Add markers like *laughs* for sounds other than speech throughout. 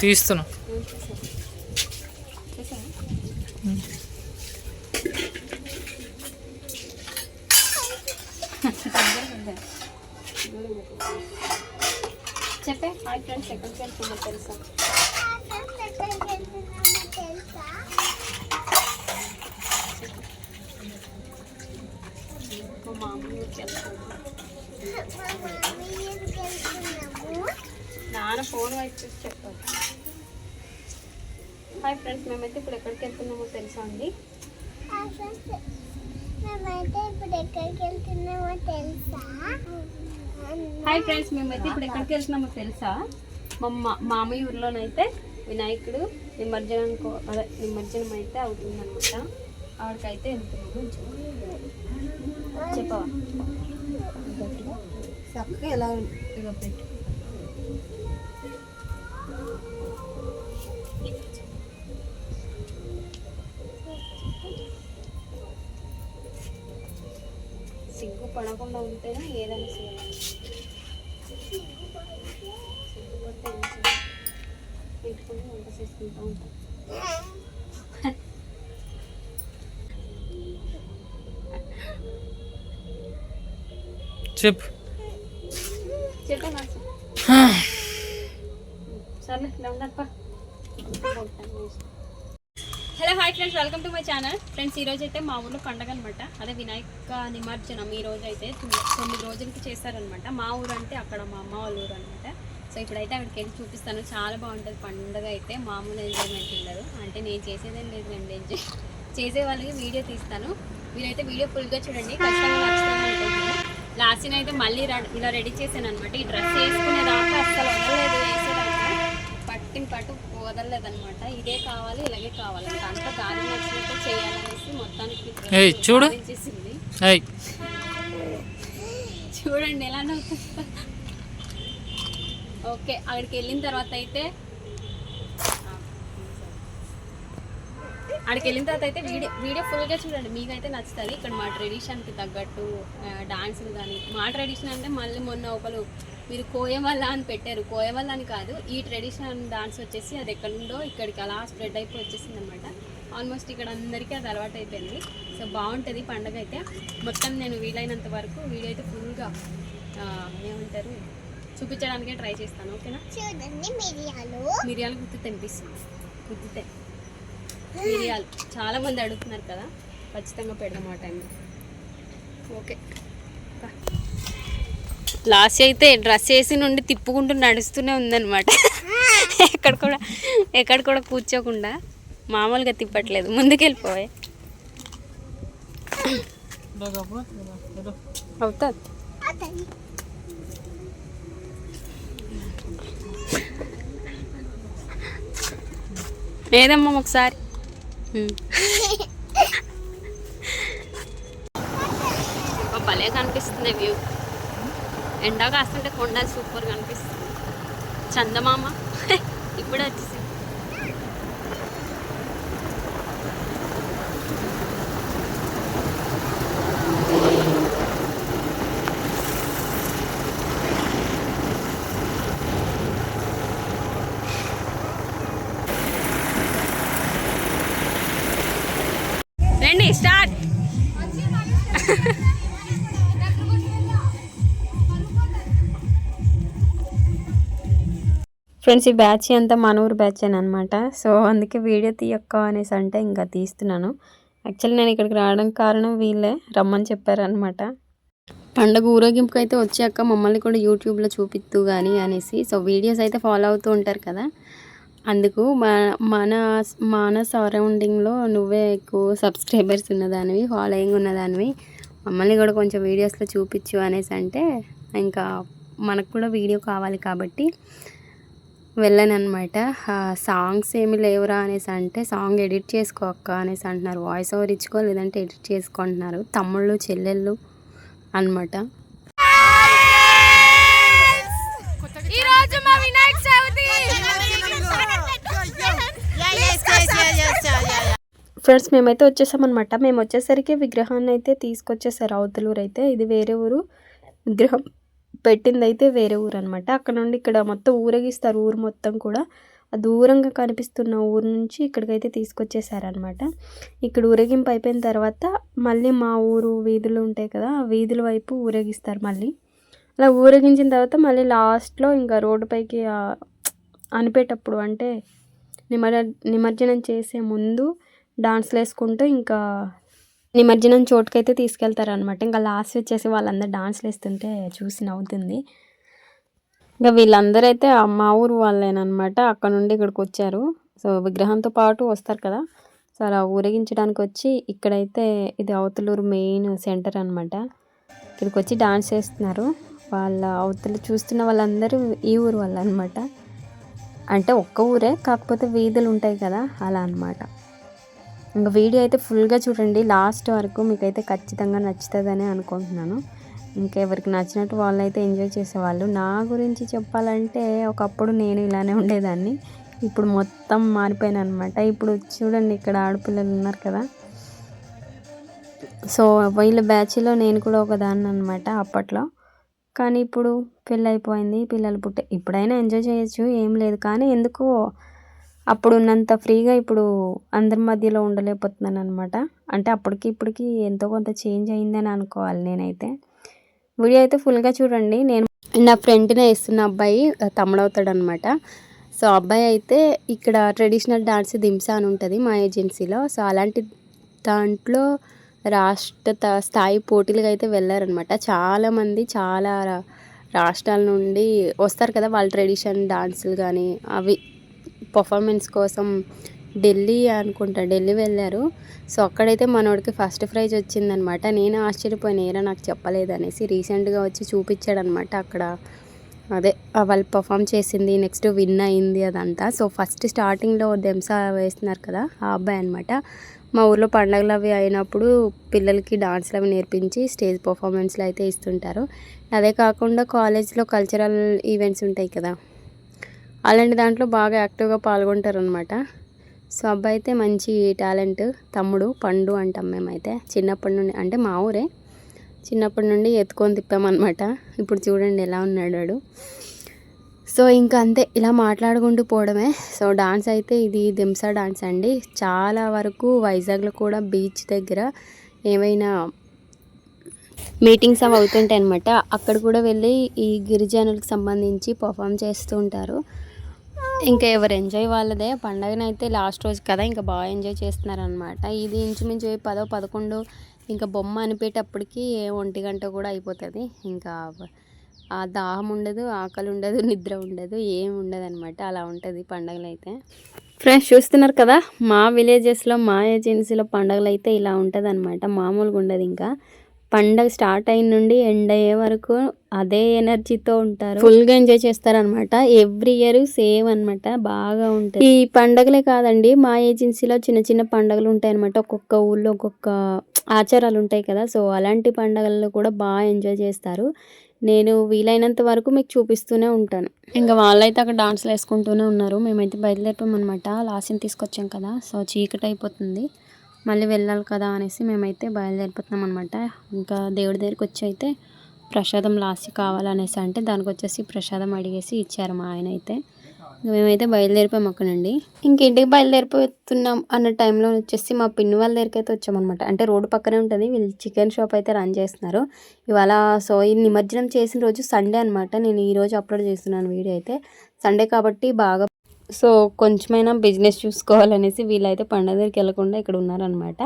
తీస్తున్నా. చెప్పే. Hi friends ఎక్కడికి వెళ్తుందో తెలుసా మా మామూలు ఊరికి వెళ్తున్నాం నాన్న ఫోన్ వైపు చూసి చెప్పారు హాయ్ ఫ్రెండ్స్ మేమైతే ఇప్పుడు ఎక్కడికి వెళ్తున్నామో తెలుసా అండి? మేమైతే ఇప్పుడు ఎక్కడికి వెళ్తున్నామో తెలుసా? హాయ్ ఫ్రెండ్స్ మేమైతే ఇప్పుడు ఎక్కడికి వెళ్తున్నామో తెలుసా? మా మా మామయ్య ఊర్లోనైతే వినాయకుడు నిమజ్జనం కో అదే నిమజ్జనం అయితే అవుతుందన్నమాట. ఆడికైతే వెళ్తున్నాము చెప్పవా? చక్కగా ఎలా పెట్టు. సిగ్గు పడకుండా ఉంటేనే ఏదైనా చేయాలి. సిగ్గుపడితే? పెట్టుకొని వంట చేసుకుంటూ ఉంటాం చెప్పు చెప్పాను సర్లే friends welcome to my channel friends ఈ రోజు అయితే మా ఊర్లో పండగ అనమాట అదే వినాయక నిమజ్జనం ఈ రోజు అయితే తొమ్మిది రోజులకి చేస్తారనమాట మా ఊరు అంటే అక్కడ మా అమ్మ వాళ్ళ ఊరు అనమాట సో ఇప్పుడైతే అక్కడికి వెళ్ళి చూపిస్తాను. చాలా బాగుంటుంది పండగ అయితే. మామూలు ఎంజాయ్మెంట్ ఉండదు. అంటే నేను చేసేదేం లేదు రెండు ఎంజాయ్ చేసే వాళ్ళకి వీడియో తీస్తాను. మీరైతే వీడియో ఫుల్గా చూడండి. ఖచ్చితంగా నచ్చుతుంది అనుకుంటున్నాను లాస్ట్ అయితే మళ్ళీ ఇలా రెడీ చేశాను అనమాట ఈ డ్రెస్ వేసుకునేదాకా అస్సలు వదలలేదు వేసేదాకా. పట్టిన పట్టు వదలలేదనమాట ఇదే కావాలి ఇలాగే కావాలి. అంతా దారి నచ్చినట్టు చేయాలనేసి మొత్తానికి చూడు. చూడండి ఎలా ఓకే అక్కడికి వెళ్ళిన తర్వాత అయితే అక్కడికి వెళ్ళిన తర్వాత అయితే వీడియో వీడియో ఫుల్గా చూడండి. మీకైతే నచ్చుతుంది. ఇక్కడ మా ట్రెడిషన్కి తగ్గట్టు డాన్సులు కానీ మా ట్రెడిషన్ అంటే మళ్ళీ మొన్న ఒకరు మీరు కోయవల్ల అని పెట్టారు. కోయవల్ల అని కాదు ఈ ట్రెడిషన్ డాన్స్ వచ్చేసి అది ఎక్కడ నుండో ఇక్కడికి అలా స్ప్రెడ్ అయిపోయి వచ్చేసింది అనమాట ఆల్మోస్ట్ ఇక్కడ అందరికీ అది అలవాటు అయిపోయింది. సో బాగుంటుంది పండగ అయితే. మొత్తం నేను వీలైనంత వరకు వీడియో అయితే ఫుల్గా ఏమంటారు చూపించడానికే ట్రై చేస్తాను. ఓకేనా? మిరియాలు. మిరియాలు గుర్తు తెంపిస్తుంది గుర్తుతే మిరియాలు. చాలా మంది అడుగుతున్నారు కదా ఖచ్చితంగా పెడదాం ఆ టైంలో ఓకే. లాస్ట్ అయితే డ్రెస్ వేసి నుండి తిప్పుకుంటూ నడుస్తూనే ఉందన్నమాట. ఎక్కడ కూడా ఎక్కడ కూడా కూర్చోకుండా మామూలుగా తిప్పట్లేదు. ముందుకెళ్ళిపోయే అవుతుంది ఏదమ్మా ఒకసారి? ఉమ్. భలే కనిపిస్తుంది వ్యూ. ఎండా కాస్తుంటే కొండ సూపర్ కనిపిస్తుంది చందమామ. *laughs* ఇప్పుడే వచ్చేసింది రండి స్టార్ట్. ఫ్రెండ్స్ ఈ బ్యాచ్ అంతా మన బ్యాచ్ బ్యాచ్ అనమాట సో అందుకే వీడియో తీయక్క అనేసి అంటే ఇంకా తీస్తున్నాను. యాక్చువల్లీ నేను ఇక్కడికి రావడం కారణం వీళ్ళే రమ్మని చెప్పారనమాట పండగ ఊరేగింపుకి అయితే వచ్చాక మమ్మల్ని కూడా యూట్యూబ్లో చూపిస్తూ కానీ అనేసి. సో వీడియోస్ అయితే ఫాలో అవుతూ ఉంటారు కదా. అందుకు మన మన సరౌండింగ్లో నువ్వే ఎక్కువ సబ్స్క్రైబర్స్ ఉన్నదానివి ఫాలోయింగ్ ఉన్నదానివి. మమ్మల్ని కూడా కొంచెం వీడియోస్లో చూపించు అనేసి అంటే ఇంకా మనకు కూడా వీడియో కావాలి కాబట్టి వెళ్ళాను అనమాట సాంగ్స్ ఏమి లేవురా అనేసి అంటే సాంగ్ ఎడిట్ చేసుకో అక్క అనేసి అంటున్నారు. వాయిస్ ఓవర్ ఇచ్చుకో లేదంటే ఎడిట్ చేసుకుంటున్నారు తమ్ముళ్ళు చెల్లెళ్ళు అనమాట ఈరోజు మా వినాయక చవితి! ఫ్రెండ్స్ మేమైతే వచ్చేసామన్నమాట. మేము వచ్చేసరికి విగ్రహాన్ని అయితే తీసుకొచ్చేసారు. అవతలూరు అయితే ఇది వేరే ఊరు. విగ్రహం. పెట్టింది అయితే వేరే ఊరు అనమాట అక్కడ నుండి ఇక్కడ మొత్తం ఊరేగిస్తారు ఊరు మొత్తం కూడా. దూరంగా కనిపిస్తున్న ఊరు నుంచి ఇక్కడికైతే తీసుకొచ్చేసారనమాట ఇక్కడ ఊరేగింపు అయిపోయిన తర్వాత మళ్ళీ మా ఊరు వీధులు ఉంటాయి కదా ఆ వీధుల వైపు ఊరేగిస్తారు మళ్ళీ. అలా ఊరేగించిన తర్వాత మళ్ళీ లాస్ట్లో ఇంకా రోడ్డుపైకి అనిపేటప్పుడు అంటే నిమజ్జ నిమజ్జనం చేసే ముందు డాన్స్లు వేసుకుంటూ ఇంకా నిమజ్జనం చోటుకైతే తీసుకెళ్తారనమాట ఇంకా లాస్ట్ వచ్చేసి వాళ్ళందరూ డాన్స్లు వేస్తుంటే చూసి నవ్వుతుంది. ఇంకా వీళ్ళందరూ అయితే మా ఊరు వాళ్ళేనమాట అక్కడ నుండి ఇక్కడికి వచ్చారు. సో విగ్రహంతో పాటు వస్తారు కదా. సో అలా ఊరేగించడానికి వచ్చి ఇక్కడైతే ఇది అవతలూరు మెయిన్ సెంటర్ అనమాట ఇక్కడికి వచ్చి డాన్స్ చేస్తున్నారు. వాళ్ళ అవతలు చూస్తున్న వాళ్ళందరూ ఈ ఊరు వాళ్ళు అనమాట అంటే ఒక్క ఊరే కాకపోతే వీధులు ఉంటాయి కదా అలా అనమాట ఇంకా వీడియో అయితే ఫుల్గా చూడండి. లాస్ట్ వరకు మీకైతే ఖచ్చితంగా నచ్చుతుందని అనుకుంటున్నాను. ఇంకా ఎవరికి నచ్చినట్టు వాళ్ళు అయితే ఎంజాయ్ చేసేవాళ్ళు. నా గురించి చెప్పాలంటే ఒకప్పుడు నేను ఇలానే ఉండేదాన్ని. ఇప్పుడు మొత్తం మారిపోయాను అనమాట ఇప్పుడు చూడండి ఇక్కడ ఆడపిల్లలు ఉన్నారు కదా. సో వీళ్ళ బ్యాచ్లో నేను కూడా ఒకదాన్ని అనమాట అప్పట్లో. కానీ ఇప్పుడు పెళ్ళి అయిపోయింది పిల్లలు పుట్టే ఇప్పుడైనా ఎంజాయ్ చేయొచ్చు. ఏం లేదు. కానీ ఎందుకో అప్పుడు ఉన్నంత ఫ్రీగా ఇప్పుడు అందరి మధ్యలో ఉండలేకపోతున్నాను అనమాట అంటే అప్పటికి ఇప్పటికి ఎంతో కొంత చేంజ్ అయిందని అనుకోవాలి నేనైతే. వీడియో అయితే ఫుల్గా చూడండి. నేను నా ఫ్రెండ్నే వేస్తున్న అబ్బాయి తమ్ముడవుతాడు అనమాట సో అబ్బాయి అయితే ఇక్కడ ట్రెడిషనల్ డాన్స్ దింసా అని ఉంటుంది మా ఏజెన్సీలో. సో అలాంటి దాంట్లో రాష్ట్ర స్థాయి పోటీలుగా అయితే వెళ్ళారనమాట చాలామంది చాలా రా- రాష్ట్రాల నుండి వస్తారు కదా వాళ్ళ ట్రెడిషన్ డాన్సులు కానీ అవి. పర్ఫార్మెన్స్ కోసం ఢిల్లీ అనుకుంటా ఢిల్లీ వెళ్ళారు. సో అక్కడైతే మనోడికి ఫస్ట్ ప్రైజ్ వచ్చిందనమాట. నేను ఆశ్చర్యపోయిన ఏరా నాకు చెప్పలేదనేసి రీసెంట్గా వచ్చి చూపించాడనమాట అక్కడ. అదే వాళ్ళు పర్ఫామ్ చేసింది నెక్స్ట్ విన్ అయింది అదంతా. సో ఫస్ట్ స్టార్టింగ్లో దెంసా వేస్తున్నారు కదా ఆ అబ్బాయి అనమాట మా ఊర్లో పండగలు అవి అయినప్పుడు పిల్లలకి డాన్స్లు అవి నేర్పించి స్టేజ్ పర్ఫార్మెన్స్లు అయితే ఇస్తుంటారు. అదే కాకుండా కాలేజ్లో కల్చరల్ ఈవెంట్స్ ఉంటాయి కదా అలాంటి దాంట్లో బాగా యాక్టివ్గా పాల్గొంటారు అనమాట సో అబ్బాయి అయితే మంచి టాలెంట్ తమ్ముడు పండు అంటాం మేమైతే. చిన్నప్పటి నుండి అంటే మా ఊరే. చిన్నప్పటి నుండి ఎత్తుకొని తిప్పామన్నమాట. ఇప్పుడు చూడండి ఎలా ఉన్నాడు వాడు. సో ఇంకా అంతే ఇలా మాట్లాడుకుంటూ పోవడమే. సో డాన్స్ అయితే ఇది దింసా డాన్స్ అండి. చాలా వరకు వైజాగ్లో కూడా బీచ్ దగ్గర ఏమైనా మీటింగ్స్ అవి అవుతుంటాయి అనమాట అక్కడ కూడా వెళ్ళి ఈ గిరిజనులకు సంబంధించి పర్ఫామ్ చేస్తూ ఉంటారు. ఇంకా ఎవరు ఎంజాయ్ వాళ్ళదే. పండగనైతే లాస్ట్ రోజు కదా ఇంకా బాగా ఎంజాయ్ చేస్తున్నారనమాట ఇది ఇంచుమించు పదో పదకొండు ఇంకా బొమ్మ అనిపేటప్పటికి ఒంటి గంట కూడా అయిపోతుంది. ఇంకా ఆ దాహం ఉండదు ఆకలి ఉండదు నిద్ర ఉండదు ఏం ఉండదు అనమాట అలా ఉంటుంది పండగలు అయితే ఫ్రెండ్స్ చూస్తున్నారు కదా మా విలేజెస్లో మా ఏజెన్సీలో పండగలు అయితే ఇలా ఉంటుంది అనమాట మామూలుగా ఉండదు ఇంకా. పండగ స్టార్ట్ అయిన నుండి ఎండ్ అయ్యే వరకు అదే ఎనర్జీతో ఉంటారు. ఫుల్గా ఎంజాయ్ చేస్తారనమాట ఎవ్రీ ఇయర్ సేమ్ అన్నమాట. బాగా ఉంటుంది. ఈ పండగలే కాదండి మా ఏజెన్సీలో చిన్న చిన్న పండగలు ఉంటాయి అనమాట ఒక్కొక్క ఊళ్ళో ఒక్కొక్క ఆచారాలు ఉంటాయి కదా సో అలాంటి పండగల్లో కూడా బాగా ఎంజాయ్ చేస్తారు. నేను వీలైనంత వరకు మీకు చూపిస్తూనే ఉంటాను. ఇంకా వాళ్ళైతే అక్కడ డాన్స్లు వేసుకుంటూనే ఉన్నారు. మేమైతే బయలుదేరిపోయామన్నమాట. లాస్ట్ని తీసుకొచ్చాం కదా సో చీకటి అయిపోతుంది. మళ్ళీ వెళ్ళాలి కదా అనేసి మేమైతే బయలుదేరిపోతున్నాం అనమాట ఇంకా దేవుడి దగ్గరికి వచ్చి అయితే ప్రసాదం లాస్ట్ కావాలనేసి అంటే దానికి వచ్చేసి ప్రసాదం అడిగేసి ఇచ్చారు మా ఆయన అయితే. మేమైతే బయలుదేరిపోయాం అక్కడ నుండి. ఇంకింటికి బయలుదేరిపోతున్నాం అన్న టైంలో వచ్చేసి మా పిన్ని వాళ్ళ దగ్గరికి అయితే వచ్చామన్నమాట అంటే రోడ్డు పక్కనే ఉంటుంది. వీళ్ళు చికెన్ షాప్ అయితే రన్ చేస్తున్నారు. ఇవాళ సో ఈ నిమజ్జనం చేసిన రోజు సండే అనమాట నేను ఈరోజు అప్లోడ్ చేస్తున్నాను వీడియో అయితే. సండే కాబట్టి బాగా సో కొంచెమైనా బిజినెస్ చూసుకోవాలనేసి వీళ్ళైతే పండగ దగ్గరికి వెళ్ళకుండా ఇక్కడ ఉన్నారనమాట.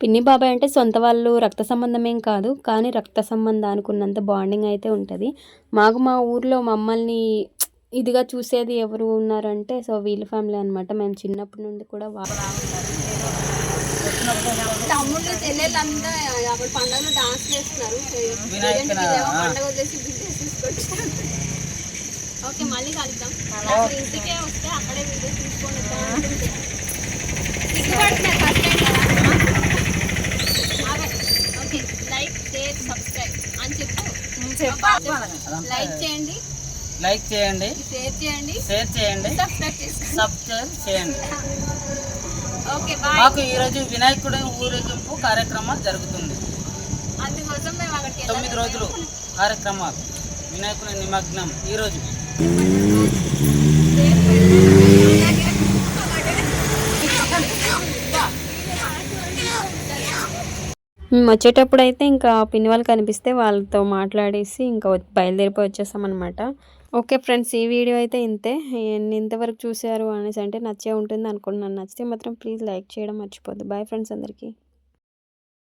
పిన్ని బాబాయ్ అంటే సొంత వాళ్ళు రక్త సంబంధం ఏం కాదు. కానీ రక్త సంబంధం అనుకున్నంత బాండింగ్ అయితే ఉంటుంది. మాకు మా ఊర్లో మమ్మల్ని ఇదిగా చూసేది ఎవరు ఉన్నారంటే సో వీళ్ళ ఫ్యామిలీ అనమాట మేము చిన్నప్పటి నుండి కూడా తమ్ముళ్ళు చెల్లెళ్ళు అంతా అప్పుడు పండుగలో డాన్స్ చేస్తున్నారు. పండుగ వచ్చేసి బిజినెస్ తీసుకొచ్చారు. ఓకే మళ్ళీ కలుద్దాం. ఇంటికే వస్తే అక్కడే వీడియో తీసుకొని వద్దాం అనుకుంటే. సిగ్గుపడుతున్నారు ఫస్ట్ టైం కదా? ఆగే. ఓకే లైక్ షేర్ సబ్స్క్రైబ్ అని చెప్పు. లైక్ చేయండి. లైక్ చేయండి. షేర్ చేయండి. షేర్ చేయండి. సబ్స్క్రైబ్ చేయండి. ఓకే మాకు ఈరోజు వినాయకుడి ఊరేగింపు కార్యక్రమం జరుగుతుంది. తొమ్మిది రోజులు కార్యక్రమాలు వినాయకుని నిమగ్నం. ఈరోజు మేము వచ్చేటప్పుడు అయితే ఇంకా పిన్ని వాళ్ళు కనిపిస్తే వాళ్ళతో మాట్లాడేసి ఇంకా బయలుదేరిపోయి వచ్చేసామన్నమాట. ఓకే ఫ్రెండ్స్ ఈ వీడియో అయితే ఇంతే. ఎన్ని ఇంతవరకు చూసారు అనేసి అంటే నచ్చే ఉంటుంది అనుకుంటున్నాను నచ్చితే మాత్రం ప్లీజ్ లైక్ చేయడం మర్చిపోద్దు బాయ్ ఫ్రెండ్స్ అందరికీ.